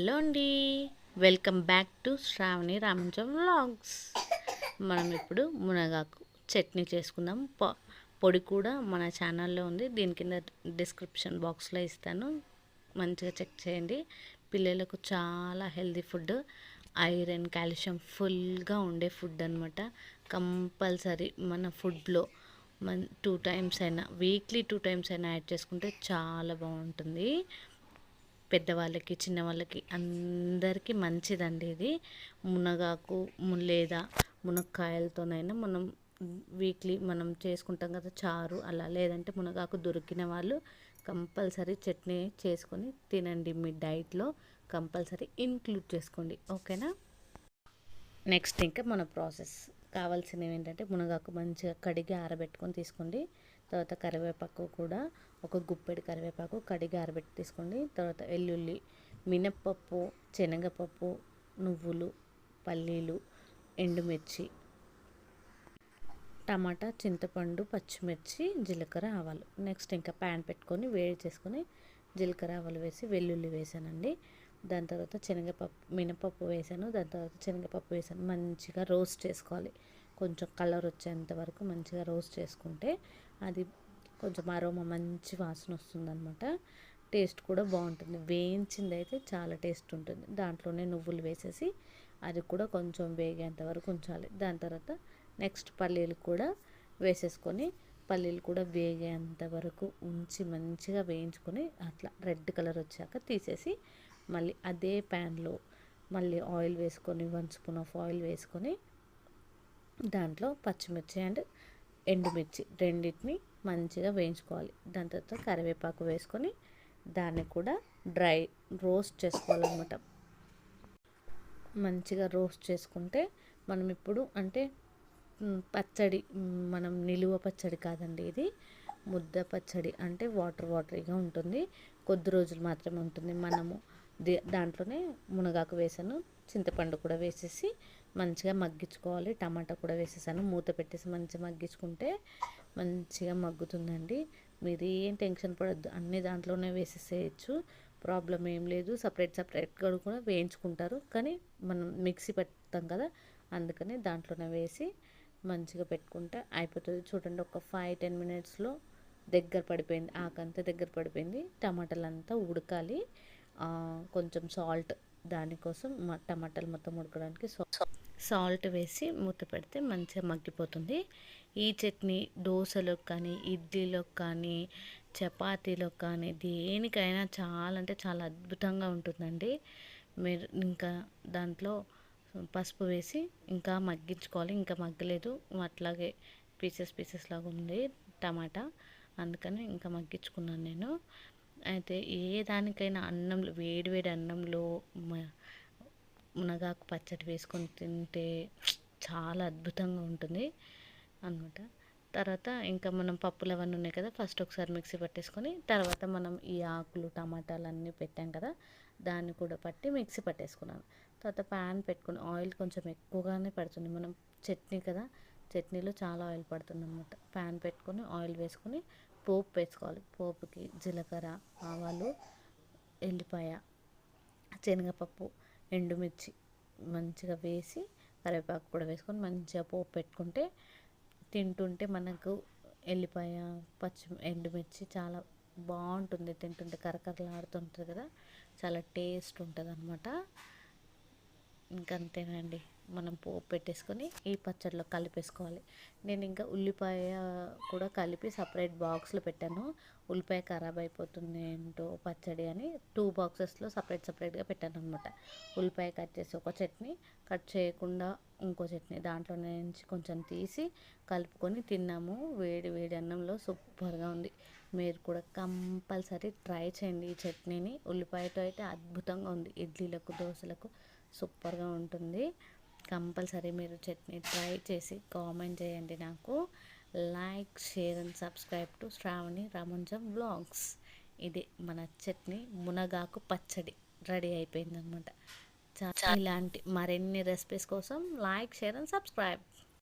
Hello అండి. Welcome back to Sravani Ramancham vlogs మనం ఇప్పుడు మునగాకు చట్నీ చేసుకుందాం. పొ పొడి కూడా మన ఛానల్లో ఉంది. దీని కింద డిస్క్రిప్షన్ బాక్స్లో ఇస్తాను. మంచిగా చెక్ చేయండి. పిల్లలకు చాలా హెల్తీ ఫుడ్ ఐరన్ కాల్షియం ఫుల్గా ఉండే ఫుడ్ అనమాట కంపల్సరీ మన ఫుడ్లో మన్ టూ టైమ్స్ అయినా వీక్లీ టూ టైమ్స్ అయినా యాడ్ చేసుకుంటే చాలా బాగుంటుంది. పెద్దవాళ్ళకి చిన్నవాళ్ళకి అందరికీ మంచిదండి ఇది. మునగాకు లేదా మునక్కాయలతోనైనా మనం వీక్లీ మనం చేసుకుంటాం కదా చారు అలా లేదంటే మునగాకు దొరికిన వాళ్ళు కంపల్సరీ చట్నీ చేసుకొని తినండి మీ డైట్లో కంపల్సరీ ఇంక్లూడ్ చేసుకోండి. ఓకేనా? నెక్స్ట్ ఇంకా మన ప్రాసెస్ కావాల్సినవి ఏంటంటే మునగాకు మంచిగా కడిగి ఆరబెట్టుకొని తీసుకోండి. తర్వాత కరివేపాకు కూడా ఒక గుప్పెడు కరివేపాకు కడిగి ఆరబెట్టి తీసుకోండి. తర్వాత వెల్లుల్లి మినప్పప్పు శనగపప్పు నువ్వులు పల్లీలు ఎండుమిర్చి టమాటా చింతపండు పచ్చిమిర్చి జీలకర్ర ఆవాలు. నెక్స్ట్ ఇంకా ప్యాన్ పెట్టుకొని వేడి చేసుకొని జీలకర్ర ఆవాలు వేసి వెల్లుల్లి వేసానండి. దాని తర్వాత శనగపప్పు మినపప్పు వేసాను. దాని తర్వాత శనగపప్పు వేసాను. మంచిగా రోస్ట్ చేసుకోవాలి. కొంచెం కలర్ వచ్చేంత వరకు మంచిగా రోస్ట్ చేసుకుంటే అది కొంచెం అరోమా మంచి వాసన వస్తుంది అనమాట టేస్ట్ కూడా బాగుంటుంది. వేయించింది అయితే చాలా టేస్ట్ ఉంటుంది. దాంట్లోనే నువ్వులు వేసేసి అది కూడా కొంచెం వేగేంత వరకు ఉంచాలి. దాని తర్వాత నెక్స్ట్ పల్లీలు కూడా వేసేసుకొని పల్లీలు కూడా వేగేంత వరకు ఉంచి మంచిగా వేయించుకొని అట్లా రెడ్ కలర్ వచ్చాక తీసేసి మళ్ళీ అదే ప్యాన్లో మళ్ళీ ఆయిల్ వేసుకొని వన్ స్పూన్ ఆఫ్ ఆయిల్ వేసుకొని దాంట్లో పచ్చిమిర్చి అండ్ ఎండుమిర్చి రెండింటిని మంచిగా వేయించుకోవాలి. దాని తర్వాత కరివేపాకు వేసుకొని దాన్ని కూడా డ్రై రోస్ట్ చేసుకోవాలన్నమాట. మంచిగా రోస్ట్ చేసుకుంటే మనం ఇప్పుడు అంటే పచ్చడి మనం నిలువ పచ్చడి కాదండి ఇది ముద్ద పచ్చడి అంటే వాటర్ వాటరీగా ఉంటుంది. కొద్ది రోజులు మాత్రమే ఉంటుంది మనము దాంట్లోనే మునగాకు వేసాను చింతపండు కూడా వేసేసి మంచిగా మగ్గించుకోవాలి టమాటా కూడా వేసేసాను మూత పెట్టేసి మంచిగా మగ్గించుకుంటే మంచిగా మగ్గుతుందండి. మీరు ఏం టెన్షన్ పడద్దు అన్ని దాంట్లోనే వేసేసేయచ్చు ప్రాబ్లం ఏం లేదు సపరేట్ సపరేట్గా కూడా వేయించుకుంటారు కానీ మనం మిక్సీ పెడతాం కదా అందుకని దాంట్లోనే వేసి మంచిగా పెట్టుకుంటే అయిపోతుంది. చూడండి ఒక ఫైవ్ టెన్ మినిట్స్లో దగ్గర పడిపోయింది ఆకంతా దగ్గర పడిపోయింది టమాటాలు అంతా ఉడకాలి. కొంచెం సాల్ట్ దానికోసం టమాటాలు మొత్తం ఉడకడానికి సాల్ట్ వేసి మూత పెడితే మంచిగా మగ్గిపోతుంది. ఈ చట్నీ దోశలకు కానీ ఇడ్లీలోకి కానీ చపాతీలో కానీ దేనికైనా చాలా అంటే చాలా అద్భుతంగా ఉంటుందండి. మీరు ఇంకా దాంట్లో పసుపు వేసి ఇంకా మగ్గించుకోవాలి. ఇంకా మగ్గలేదు. అట్లాగే పీసెస్ పీసెస్ లాగా ఉంది టమాటా. అందుకని ఇంకా మగ్గించుకున్నాను నేను. అయితే ఏ దానికైనా అన్నంలో వేడి వేడి అన్నంలో మునగాకు పచ్చడి వేసుకొని తింటే చాలా అద్భుతంగా ఉంటుంది అనమాట తర్వాత ఇంకా మనం పప్పులు అవన్నీ ఉన్నాయి కదా ఫస్ట్ ఒకసారి మిక్సీ పట్టేసుకొని తర్వాత మనం ఈ ఆకులు టమాటాలు అన్నీ పెట్టాం కదా దాన్ని కూడా పట్టి మిక్సీ పట్టేసుకున్నాను. తర్వాత ప్యాన్ పెట్టుకుని ఆయిల్ కొంచెం ఎక్కువగానే పడుతుంది. మనం చట్నీ కదా చట్నీలో చాలా ఆయిల్ పడుతుంది అనమాట ప్యాన్ పెట్టుకొని ఆయిల్ వేసుకొని పోపు వేసుకోవాలి. పోపుకి జీలకర్ర ఆవాలు ఎల్లిపాయ శనగపప్పు ఎండుమిర్చి మంచిగా వేసి కరివేపాకు కూడా వేసుకొని మంచిగా పోపు పెట్టుకుంటే తింటుంటే మనకు ఎల్లిపాయ పచ్చి ఎండుమిర్చి చాలా బాగుంటుంది. తింటుంటే కరకరలాడుతుంటుంది కదా. చాలా టేస్ట్ ఉంటుంది అనమాట ఇంకంతేనండి. మనం పోపు పెట్టేసుకొని ఈ పచ్చడిలో కలిపేసుకోవాలి. నేను ఇంకా ఉల్లిపాయ కూడా కలిపి సపరేట్ బాక్స్లో పెట్టాను. ఉల్లిపాయ ఖరాబ్ అయిపోతుంది ఏంటో పచ్చడి అని టూ బాక్సెస్లో సపరేట్ సపరేట్గా పెట్టాను అనమాట ఉల్లిపాయ కట్ చేసి ఒక చట్నీ కట్ చేయకుండా ఇంకో చట్నీ దాంట్లో నుంచి కొంచెం తీసి కలుపుకొని తిన్నాము. వేడి వేడి అన్నంలో సూపర్గా ఉంది. మీరు కూడా కంపల్సరీ ట్రై చేయండి ఈ చట్నీని. ఉల్లిపాయతో అయితే అద్భుతంగా ఉంది. ఇడ్లీలకు దోశలకు సూపర్గా ఉంటుంది. కంపల్సరీ మీరు చట్నీ ట్రై చేసి కామెంట్ చేయండి నాకు. Like share and subscribe to Sravani Ramanjam blogs ఇది మన చట్నీ మునగాకు పచ్చడి. రెడీ అయిపోయిందనమాట ఇలాంటి మరిన్ని రెసిపీస్ కోసం లైక్ షేర్ అండ్ సబ్స్క్రైబ్.